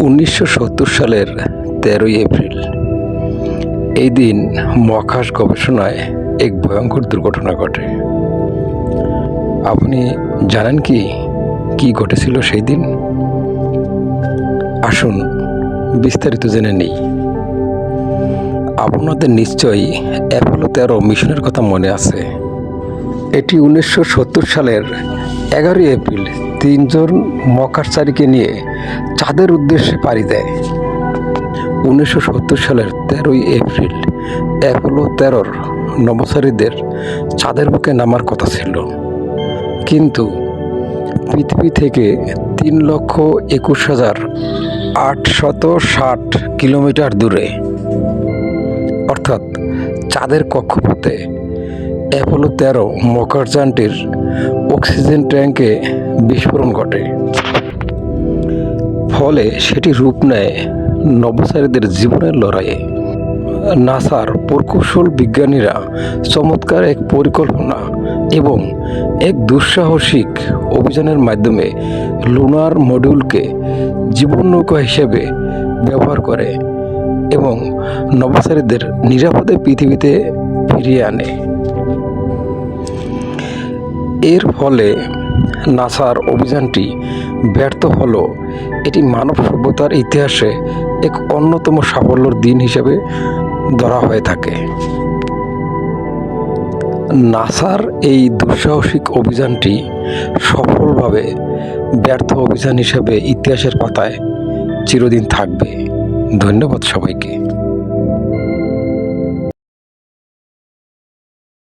উনিশশো সত্তর সালের তেরোই এপ্রিল। এই দিন মহাকাশ গবেষণায় এক ভয়ঙ্কর দুর্ঘটনা ঘটে। আপনি জানেন কি কি ঘটেছিল সেই দিন? আসুন বিস্তারিত জেনে নেই। আপনাদের নিশ্চয়ই অ্যাপোলো তেরো মিশনের কথা মনে আছে। এটি উনিশশো সত্তর সালের এগারোই এপ্রিল তিনজন মহাকাশচারীকে নিয়ে চাঁদের উদ্দেশ্যে পাড়ি দেয়। উনিশশো সত্তর সালের তেরোই এপ্রিল অ্যাপোলো তেরোর নবচারীদের চাঁদের বুকে নামার কথা ছিল। কিন্তু পৃথিবী থেকে তিন লক্ষ একুশ হাজার আটশত ষাট কিলোমিটার দূরে, অর্থাৎ চাঁদের কক্ষপথে অ্যাপোলো তেরো মকরযানটির অক্সিজেন ট্যাঙ্কে বিস্ফোরণ ঘটে। ফলে সেটি রূপ নেয় নবচারীদের জীবনের লড়াইয়ে। নাসার প্রকৌশল বিজ্ঞানীরা চমৎকার এক পরিকল্পনা এবং এক দুঃসাহসিক অভিযানের মাধ্যমে লুনার মডিউলকে জীবন নৌকা হিসেবে ব্যবহার করে এবং নবচারীদের নিরাপদে পৃথিবীতে ফিরিয়ে আনে। এর ফলে নাসার অভিযানটি ব্যর্থ হলো। এটি মানব সভ্যতার ইতিহাসে এক অন্যতম সাফল্যর দিন হিসেবে ধরা হয়ে থাকে। নাসার এই দুঃসাহসিক অভিযানটি সফলভাবে ব্যর্থ অভিযান হিসেবে ইতিহাসের পাতায় চিরদিন থাকবে। ধন্যবাদ সবাইকে।